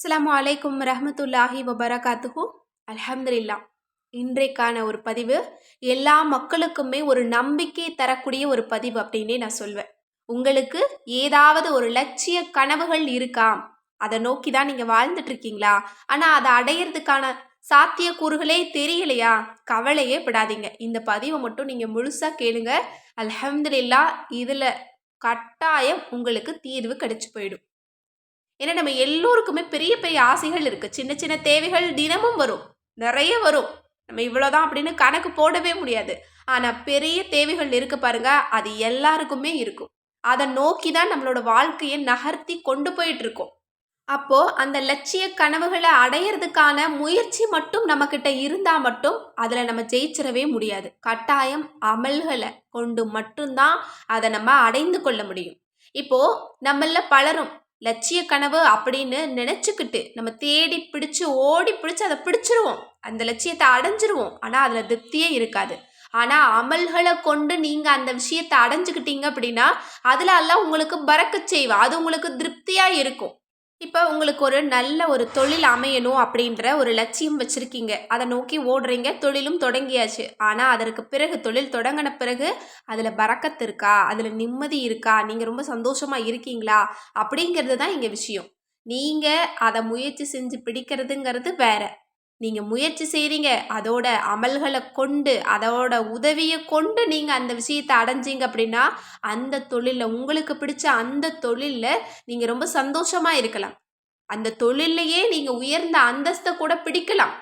அஸ்லாம் அலைக்கும் ரஹமத்துல்லாஹி வபரகாத்துஹூ. அலமதுல்லா இன்றைக்கான ஒரு பதிவு எல்லா மக்களுக்குமே ஒரு நம்பிக்கை தரக்கூடிய ஒரு பதிவு அப்படின்னே நான் சொல்வேன். உங்களுக்கு ஏதாவது ஒரு லட்சிய கனவுகள் இருக்கா? அதை நோக்கி தான் நீங்கள் வாழ்ந்துட்டு இருக்கீங்களா ஆனால் அதை அடையிறதுக்கான சாத்தியக்கூறுகளே தெரியலையா? கவலையே படாதீங்க. இந்த பதிவை மட்டும் நீங்கள் முழுசாக கேளுங்க. அலமதுல்லா இதில் கட்டாயம் உங்களுக்கு தீர்வு கிடைச்சி போயிடும். ஏன்னா நம்ம எல்லோருக்குமே பெரிய பெரிய ஆசைகள் இருக்குது சின்ன சின்ன தேவைகள் தினமும் வரும். நிறைய வரும். நம்ம இவ்வளோதான் அப்படின்னு கணக்கு போடவே முடியாது. ஆனால் பெரிய தேவைகள் இருக்கு பாருங்க. அது எல்லாருக்குமே இருக்கும். அதை நோக்கி தான் நம்மளோட வாழ்க்கையை நகர்த்தி கொண்டு போயிட்டு இருக்கோம் அப்போ அந்த லட்சிய கனவுகளை அடையிறதுக்கான முயற்சி மட்டும் நம்மக்கிட்ட இருந்தால் மட்டும் அதில் நம்ம ஜெயிச்சிடவே முடியாது. கட்டாயம் அமல்களை கொண்டு மட்டும்தான் அதை நம்ம அடைந்து கொள்ள முடியும். இப்போ நம்மள பலரும் லட்சிய கனவு அப்படின்னு நினச்சிக்கிட்டு நம்ம தேடி பிடிச்சு ஓடி பிடிச்சு அதை பிடிச்சிருவோம். அந்த லட்சியத்தை அடைஞ்சிருவோம். ஆனால் அதில் திருப்தியே இருக்காது. ஆனால் அமல்களை கொண்டு நீங்கள் அந்த விஷயத்தை அடைஞ்சுக்கிட்டீங்க அப்படின்னா அதில் எல்லாம் உங்களுக்கு பறக்க செய்வா அது உங்களுக்கு திருப்தியாக இருக்கும். இப்போ உங்களுக்கு ஒரு நல்ல ஒரு தொழில் அமையணும் அப்படின்ற ஒரு லட்சியம் வச்சுருக்கீங்க. அதை நோக்கி ஓடுறீங்க. தொழிலும் தொடங்கியாச்சு. ஆனால் அதற்கு பிறகு தொழில் தொடங்கின பிறகு அதில் பறக்கத்து இருக்கா? அதில் நிம்மதி இருக்கா? நீங்கள் ரொம்ப சந்தோஷமாக இருக்கீங்களா? அப்படிங்கிறது தான் இங்கே விஷயம். நீங்கள் அதை முயற்சி செஞ்சு பிடிக்கிறதுங்கிறது வேற. நீங்கள் முயற்சி செய்கிறீங்க அதோட அமல்களை கொண்டு அதோட உதவியை கொண்டு நீங்கள் அந்த விஷயத்தை அடைஞ்சிங்க அப்படின்னா அந்த தொழிலில் உங்களுக்கு பிடிச்ச அந்த தொழிலில் நீங்கள் ரொம்ப சந்தோஷமாக இருக்கலாம். அந்த தொழிலையே நீங்கள் உயர்ந்த அந்தஸ்தை கூட பிடிக்கலாம்.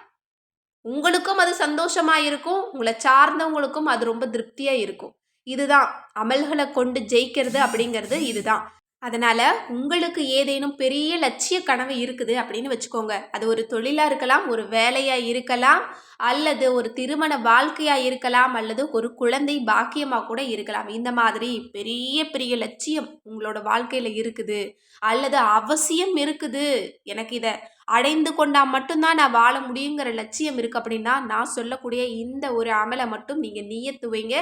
உங்களுக்கும் அது சந்தோஷமாக இருக்கும் உங்களை சார்ந்தவங்களுக்கும் அது ரொம்ப திருப்தியாக இருக்கும். இதுதான் அமல்களை கொண்டு ஜெயிக்கிறது அப்படிங்கிறது இதுதான். அதனால் உங்களுக்கு ஏதேனும் பெரிய லட்சிய கனவு இருக்குது அப்படின்னு வச்சுக்கோங்க. அது ஒரு தொழிலாக இருக்கலாம் ஒரு வேலையாக இருக்கலாம் அல்லது ஒரு திருமண வாழ்க்கையாக இருக்கலாம் அல்லது ஒரு குழந்தை பாக்கியமாக கூட இருக்கலாம். இந்த மாதிரி பெரிய பெரிய லட்சியம் உங்களோட வாழ்க்கையில் இருக்குது. அல்லது அவசியம் இருக்குது. எனக்கு இதை அடைந்து கொண்டால் மட்டும்தான் நான் வாழ முடியுங்கிற லட்சியம் இருக்குது அப்படின்னா நான் சொல்லக்கூடிய இந்த ஒரு அமலை மட்டும் நீங்கள் நீயத்துவீங்க.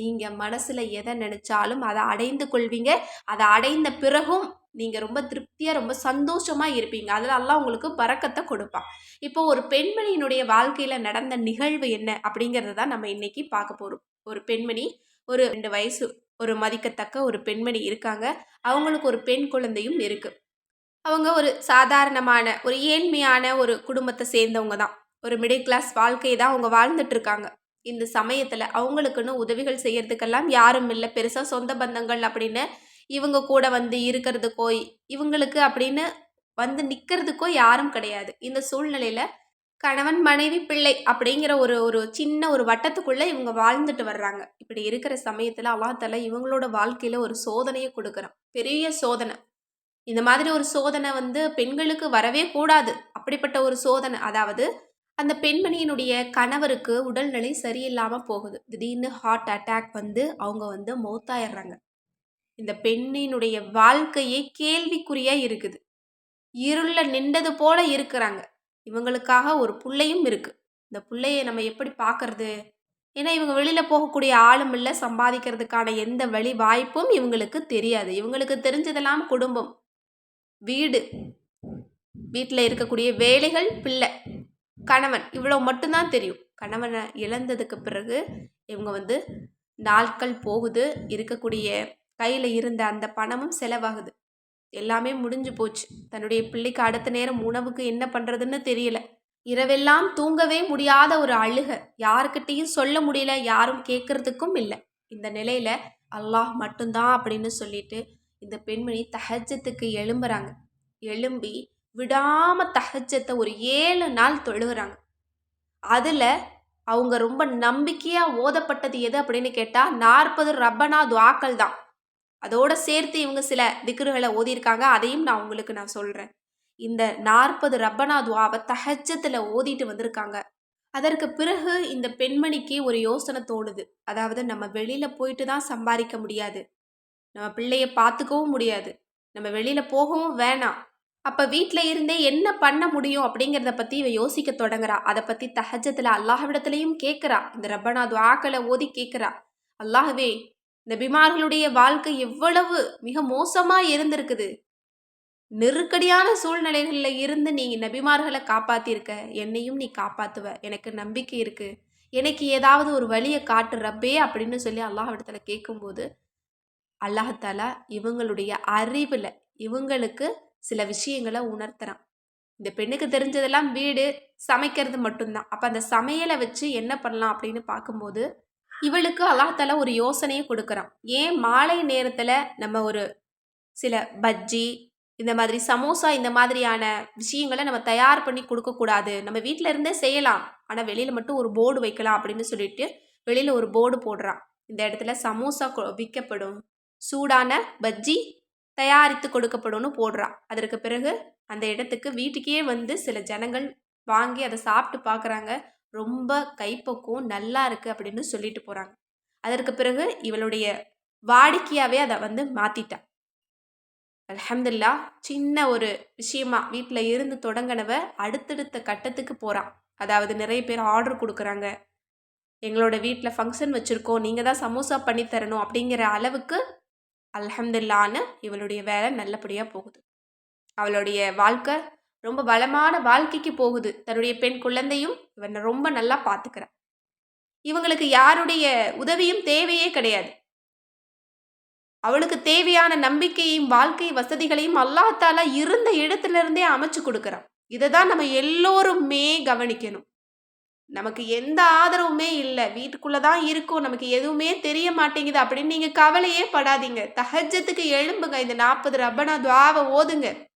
நீங்கள் மனசில் எதை நினச்சாலும் அதை அடைந்து கொள்வீங்க. அதை அடைந்த பிறகும் நீங்கள் ரொம்ப திருப்தியாக ரொம்ப சந்தோஷமாக இருப்பீங்க. அதில் எல்லாம் உங்களுக்கு பறக்கத்தை கொடுப்பான். இப்போ ஒரு பெண்மணியினுடைய வாழ்க்கையில் நடந்த நிகழ்வு என்ன அப்படிங்கிறத தான் நம்ம இன்னைக்கு பார்க்க போகிறோம் ஒரு பெண்மணி ஒரு ரெண்டு வயசு ஒரு மதிக்கத்தக்க ஒரு பெண்மணி இருக்காங்க. அவங்களுக்கு ஒரு பெண் குழந்தையும் இருக்குது அவங்க ஒரு சாதாரணமான ஒரு ஏழ்மையான ஒரு குடும்பத்தை சேர்ந்தவங்க தான். ஒரு மிடில் கிளாஸ் வாழ்க்கையை தான் அவங்க வாழ்ந்துட்டு இருக்காங்க. இந்த சமயத்தில் அவங்களுக்குன்னு உதவிகள் செய்யறதுக்கெல்லாம் யாரும் இல்லை. பெருசாக சொந்த பந்தங்கள் அப்படின்னு இவங்க கூட வந்து இருக்கிறதுக்கோ இவங்களுக்கு அப்படின்னு வந்து நிற்கிறதுக்கோ யாரும் கிடையாது. இந்த சூழ்நிலையில் கணவன் மனைவி பிள்ளை அப்படிங்கிற ஒரு ஒரு சின்ன ஒரு வட்டத்துக்குள்ளே இவங்க வாழ்ந்துட்டு வர்றாங்க. இப்படி இருக்கிற சமயத்தில் அல்லாத்தால இவங்களோட வாழ்க்கையில் ஒரு சோதனையை கொடுக்குறான். பெரிய சோதனை. இந்த மாதிரி ஒரு சோதனை வந்து பெண்களுக்கு வரவே கூடாது. அப்படிப்பட்ட ஒரு சோதனை அதாவது அந்த பெண்மணியினுடைய கணவருக்கு உடல்நிலை சரியில்லாமல் போகுது. திடீர்னு ஹார்ட் அட்டாக் வந்து அவங்க வந்து மௌத்தாயிடுறாங்க. இந்த பெண்ணினுடைய வாழ்க்கையே கேள்விக்குறியாக இருக்குது. இருள நின்றது போல இருக்கிறாங்க. இவங்களுக்காக ஒரு பிள்ளையும் இருக்குது இந்த பிள்ளைய நம்ம எப்படி பார்க்கறது? ஏன்னா இவங்க வெளியில் போகக்கூடிய ஆளும் இல்லை சம்பாதிக்கிறதுக்கான எந்த வழி வாய்ப்பும் இவங்களுக்கு தெரியாது. இவங்களுக்கு தெரிஞ்சதெல்லாம் குடும்பம். வீடு. வீட்டில் இருக்கக்கூடிய வேலைகள் பிள்ளை கணவன் இவ்வளோ மட்டும்தான் தெரியும். கணவனை இழந்ததுக்கு பிறகு இவங்க வந்து நாட்கள் போகுது. இருக்கக்கூடிய கையில் இருந்த அந்த பணமும் செலவாகுது. எல்லாமே முடிஞ்சு போச்சு. தன்னுடைய பிள்ளைக்கு அடுத்த நேரம் உணவுக்கு என்ன பண்ணுறதுன்னு தெரியல. இரவெல்லாம் தூங்கவே முடியாத ஒரு அழுக. யாருக்கிட்டேயும் சொல்ல முடியல. யாரும் கேட்கறதுக்கும் இல்லை. இந்த நிலையில் அல்லாஹ் மட்டும்தான் அப்படின்னு சொல்லிட்டு இந்த பெண்மணி தஹஜத்துக்கு எழும்புறாங்க. எழும்பி விடாம தஹஜத்தை ஒரு ஏழு நாள் தொழுகிறாங்க அதில் அவங்க ரொம்ப நம்பிக்கையாக ஓதப்பட்டது எது அப்படின்னு கேட்டால் நாற்பது ரப்பனா துவாக்கள் தான். அதோட சேர்த்து இவங்க சில திக்ருகளை ஓதியிருக்காங்க. அதையும் நான் உங்களுக்கு நான் சொல்கிறேன் இந்த நாற்பது ரப்பனா துவாவை தஹஜத்தில் ஓதிட்டு வந்திருக்காங்க. அதற்கு பிறகு இந்த பெண்மணிக்கு ஒரு யோசனை தோணுது. அதாவது நம்ம வெளியில் போயிட்டு தான் சம்பாதிக்க முடியாது. நம்ம பிள்ளைய பார்த்துக்கவும் முடியாது. நம்ம வெளியில் போகவும் வேணாம். அப்போ வீட்டில் இருந்தே என்ன பண்ண முடியும் அப்படிங்கிறத பற்றி இவ யோசிக்க தொடங்குறா. அதை பற்றி தஹஜத்தில் அல்லாஹ்விடத்துலையும் கேட்குறா. இந்த ரப்பனா துவாக்களை ஓதி கேட்குறா. அல்லாஹவே இந்த பிமார்களுடைய வாழ்க்கை எவ்வளவு மிக மோசமாக இருந்திருக்குது. நெருக்கடியான சூழ்நிலைகளில் இருந்து நீ நபிமார்களை காப்பாத்திருக்க. என்னையும் நீ காப்பாத்துவ. எனக்கு நம்பிக்கை இருக்கு. எனக்கு ஏதாவது ஒரு வழியை காட்டு ரப்பே அப்படின்னு சொல்லி அல்லாஹ் இடத்துல கேட்கும்போது அல்லாஹாலா இவங்களுடைய அறிவில் இவங்களுக்கு சில விஷயங்களை உணர்த்துறான். இந்த பெண்ணுக்கு தெரிஞ்சதெல்லாம் வீடு சமைக்கிறது மட்டும்தான். அப்போ அந்த சமையலை வச்சு என்ன பண்ணலாம் அப்படின்னு பார்க்கும்போது இவளுக்கு அல்லாஹத்தால ஒரு யோசனையை கொடுக்குறான். ஏன் மாலை நேரத்தில் நம்ம ஒரு சில பஜ்ஜி இந்த மாதிரி சமோசா இந்த மாதிரியான விஷயங்களை நம்ம தயார் பண்ணி கொடுக்கக்கூடாது. நம்ம வீட்டில் இருந்தே செய்யலாம். ஆனால் வெளியில் மட்டும் ஒரு போர்டு வைக்கலாம் அப்படின்னு சொல்லிட்டு வெளியில் ஒரு போர்டு போடுறான். இந்த இடத்துல சமோசா விற்கப்படும். சூடான பஜ்ஜி தயாரித்து கொடுக்கப்படும்னு போடுறான் அதற்கு பிறகு அந்த இடத்துக்கு வீட்டுக்கே வந்து சில ஜனங்கள் வாங்கி அதை சாப்பிட்டு பார்க்குறாங்க. ரொம்ப கைப்பக்குவம் நல்லா இருக்குது அப்படின்னு சொல்லிட்டு போகிறாங்க அதற்கு பிறகு இவளுடைய வாடிக்கையாகவே அதை வந்து மாற்றிட்டான் அலமதுல்லா சின்ன ஒரு விஷயமா வீட்டில் இருந்து தொடங்கினவ அடுத்தடுத்த கட்டத்துக்கு போகிறான் அதாவது நிறைய பேர் ஆர்டர் கொடுக்குறாங்க. எங்களோட வீட்டில் ஃபங்க்ஷன் வச்சுருக்கோம். நீங்கள் தான் சமோசா பண்ணி தரணும் அப்படிங்கிற அளவுக்கு அல்ஹம்துல்லான்னு இவளுடைய வேலை நல்லபடியாக போகுது. அவளுடைய வாழ்க்கை ரொம்ப பலமான வாழ்க்கைக்கு போகுது. தன்னுடைய பெண் குழந்தையும் இவனை ரொம்ப நல்லா பார்த்துக்கிறான் இவங்களுக்கு யாருடைய உதவியும் தேவையே கிடையாது. அவளுக்கு தேவையான நம்பிக்கையும் வாழ்க்கை வசதிகளையும் அல்லாஹால இருந்த இடத்துல இருந்தே அமைச்சு கொடுக்குறான். இதை தான் நம்ம எல்லோருமே கவனிக்கணும். நமக்கு எந்த ஆதரவுமே இல்லை. வீட்டுக்குள்ளே தான் இருக்கும். நமக்கு எதுவுமே தெரிய மாட்டேங்குது அப்படின்னு நீங்கள் கவலையே படாதீங்க. தஹஜத்துக்கு எழும்புங்க. இந்த நாற்பது ரப்பனா துவாவை ஓதுங்க.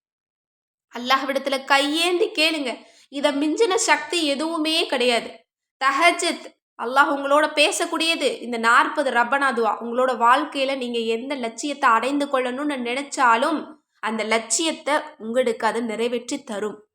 அல்லாஹ்விடத்துல கையேந்தி கேளுங்க. இதை மிஞ்சின சக்தி எதுவுமே கிடையாது. தஹஜத் அல்லாஹ் உங்களோட பேசக்கூடியது இந்த நாற்பது ரப்பனா துவா. உங்களோட வாழ்க்கையில நீங்க எந்த லட்சியத்தை அடைந்து கொள்ளணும்னு நினைச்சாலும் அந்த லட்சியத்தை உங்களுக்கு அது நிறைவேற்றி தரும்.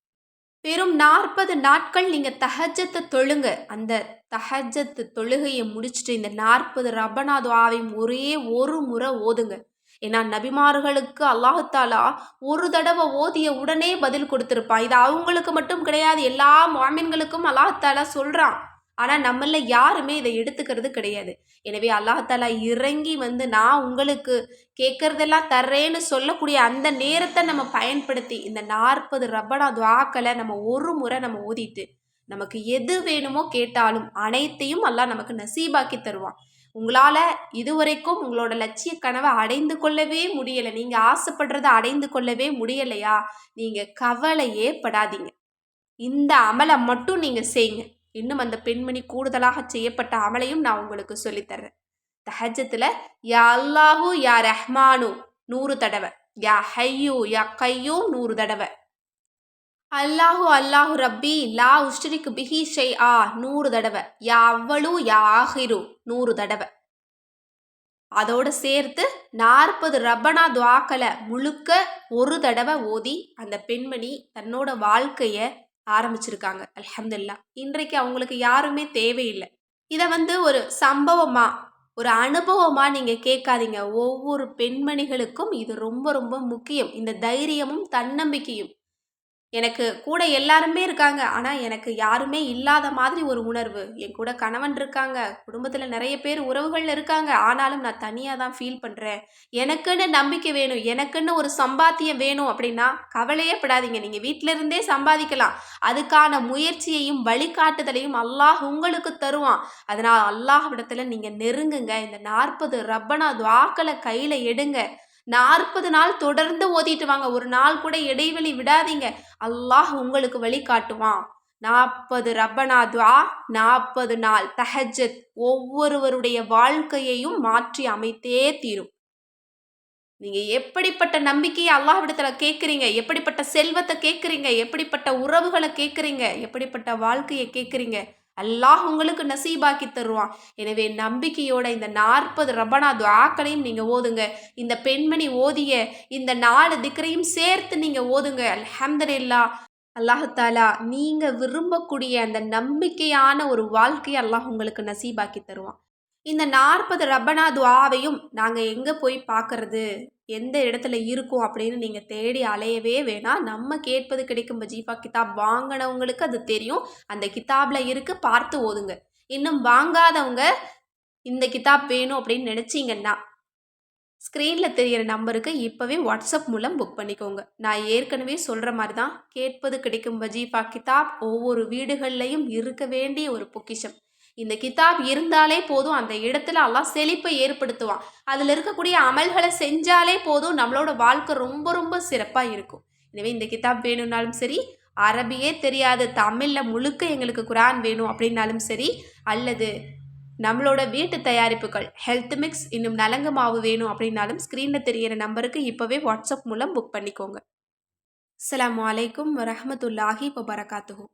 வெறும் நாற்பது நாட்கள் நீங்கள் தஹஜத்தை தொழுங்க. அந்த தஹஜத்து தொழுகையை முடிச்சுட்டு இந்த நாற்பது ரபனாது ஆவையும் ஒரே ஒரு முறை ஓதுங்க. ஏன்னா நபிமார்களுக்கு அல்லாஹாலா ஒரு தடவை ஓதிய உடனே பதில் கொடுத்துருப்பான். இது அவங்களுக்கு மட்டும் கிடையாது எல்லா மாமின்களுக்கும் அல்லாஹாலா சொல்கிறான் ஆனால் நம்மள யாருமே இதை எடுத்துக்கிறது கிடையாது. எனவே அல்லாஹாலா இறங்கி வந்து நான் உங்களுக்கு கேட்குறதெல்லாம் தர்றேன்னு சொல்லக்கூடிய அந்த நேரத்தை நம்ம பயன்படுத்தி இந்த நாற்பது ரப்பனா துவாக்களை நம்ம ஒரு முறை நம்ம ஓதிட்டு நமக்கு எது வேணுமோ கேட்டாலும் அனைத்தையும் அல்லாஹ் நமக்கு நசீபாக்கி தருவான். உங்களால் இதுவரைக்கும் உங்களோட லட்சிய கனவை அடைந்து கொள்ளவே முடியலை. நீங்கள் ஆசைப்படுறத அடைந்து கொள்ளவே முடியலையா? நீங்கள் கவலையே படாதீங்க. இந்த அமலை மட்டும் நீங்கள் செய்யுங்க. இன்னும் அந்த பெண்மணி கூடுதலாக செய்யப்பட்ட அமலையும் நான் உங்களுக்கு சொல்லித்தர்றேன். தஹஜத்தில் யா அல்லாஹு யா ரஹ்மானு நூறு தடவை. யா ஹையு யா கையு நூறு தடவை. அல்லாஹு அல்லாஹு ரப்பி லா உஷ்ரிக் பிஹி ஷெய் ஆ நூறு தடவை. யா அவ்வளு யா ஆஹிரு நூறு தடவை. அதோடு சேர்த்து நாற்பது ரப்பனா துவாக்களை முழுக்க ஒரு தடவை ஓதி அந்த பெண்மணி தன்னோட வாழ்க்கையை ஆரம்பிச்சிருக்காங்க. அலமதுல்லா இன்றைக்கு அவங்களுக்கு யாருமே தேவையில்லை. இதை வந்து ஒரு சம்பவமா ஒரு அனுபவமா நீங்க கேட்காதீங்க. ஒவ்வொரு பெண்மணிகளுக்கும் இது ரொம்ப ரொம்ப முக்கியம். இந்த தைரியமும் தன்னம்பிக்கையும். எனக்கு கூட எல்லாருமே இருக்காங்க. ஆனால் எனக்கு யாருமே இல்லாத மாதிரி ஒரு உணர்வு. என் கூட கணவன் இருக்காங்க. குடும்பத்தில் நிறைய பேர் உறவுகள் இருக்காங்க. ஆனாலும் நான் தனியாக தான் ஃபீல் பண்ணுறேன் எனக்குன்னு நம்பிக்கை வேணும். எனக்குன்னு ஒரு சம்பாத்தியம் வேணும் அப்படின்னா கவலையே படாதீங்க. நீங்கள் வீட்டிலிருந்தே சம்பாதிக்கலாம். அதுக்கான முயற்சியையும் வழிகாட்டுதலையும் அல்லாஹ் உங்களுக்கு தருவான். அதனால் அல்லாஹ் இடத்துல நீங்கள் நெருங்குங்க. இந்த நாற்பது ரப்பனா துவாக்களை கையில் எடுங்க. நாற்பது நாள் தொடர்ந்து ஓதிட்டு வாங்க. ஒரு நாள் கூட இடைவெளி விடாதீங்க. அல்லாஹ் உங்களுக்கு வழி காட்டுவான். நாற்பது ரப்பனா துவா நாற்பது நாள் தஹஜத் ஒவ்வொருவருடைய வாழ்க்கையையும் மாற்றி அமைத்தே தீரும். நீங்க எப்படிப்பட்ட நம்பிக்கையை அல்லாஹ்விடத்துல கேட்குறீங்க எப்படிப்பட்ட செல்வத்தை கேட்குறீங்க எப்படிப்பட்ட உறவுகளை கேட்குறீங்க எப்படிப்பட்ட வாழ்க்கையை கேட்குறீங்க அல்லாஹ் உங்களுக்கு நசீபாக்கி தருவான். எனவே நம்பிக்கையோட இந்த நாற்பது ரபனா துவாக்களையும் நீங்கள் ஓதுங்க. இந்த பெண்மணி ஓதிய இந்த நாலு திக்கரையும் சேர்த்து நீங்கள் ஓதுங்க. அல்ஹம்துலில்லா அல்லாஹாலா நீங்கள் விரும்பக்கூடிய அந்த நம்பிக்கையான ஒரு வாழ்க்கையை அல்லாஹ் உங்களுக்கு நசீபாக்கி தருவான். இந்த நாற்பது ரபனா துவாவையும் நாங்கள் எங்கே போய் பார்க்கறது எந்த இடத்துல இருக்கும் அப்படின்னு நீங்கள் தேடி அலையவே வேணாம். நம்ம கேட்பது கிடைக்கும் வஜீஃபா கிதாப் வாங்கினவங்களுக்கு அது தெரியும். அந்த கிதாபில் இருக்கு. பார்த்து ஓதுங்க. இன்னும் வாங்காதவங்க இந்த கிதாப் வேணும் அப்படின்னு நினச்சிங்கன்னா ஸ்க்ரீனில் தெரிகிற நம்பருக்கு இப்போவே வாட்ஸ்அப் மூலம் புக் பண்ணிக்கோங்க. நான் ஏற்கனவே சொல்கிற மாதிரி தான் கேட்பது கிடைக்கும் வஜீஃபா கிதாப் ஒவ்வொரு வீடுகள்லையும் இருக்க வேண்டிய ஒரு பொக்கிஷம். இந்த கிதாப் இருந்தாலே போதும். அந்த இடத்துல அல்லாஹ் செழிப்பை ஏற்படுத்துவான். அதில் இருக்கக்கூடிய அமல்களை செஞ்சாலே போதும். நம்மளோட வாழ்க்கை ரொம்ப ரொம்ப சிறப்பாக இருக்கும். எனவே இந்த கிதாப் வேணும்னாலும் சரி அரபியே தெரியாது. தமிழில் முழுக்க எங்களுக்கு குரான் வேணும் அப்படின்னாலும் சரி அல்லது நம்மளோட வீட்டு தயாரிப்புகள் ஹெல்த் மிக்ஸ் இன்னும் நலங்கு மாவு வேணும் அப்படின்னாலும் ஸ்க்ரீனில் தெரியிற நம்பருக்கு இப்போவே வாட்ஸ்அப் மூலம் புக் பண்ணிக்கோங்க. அஸ்ஸலாமு அலைக்கும் இப்போ வபரகாத்துஹூ.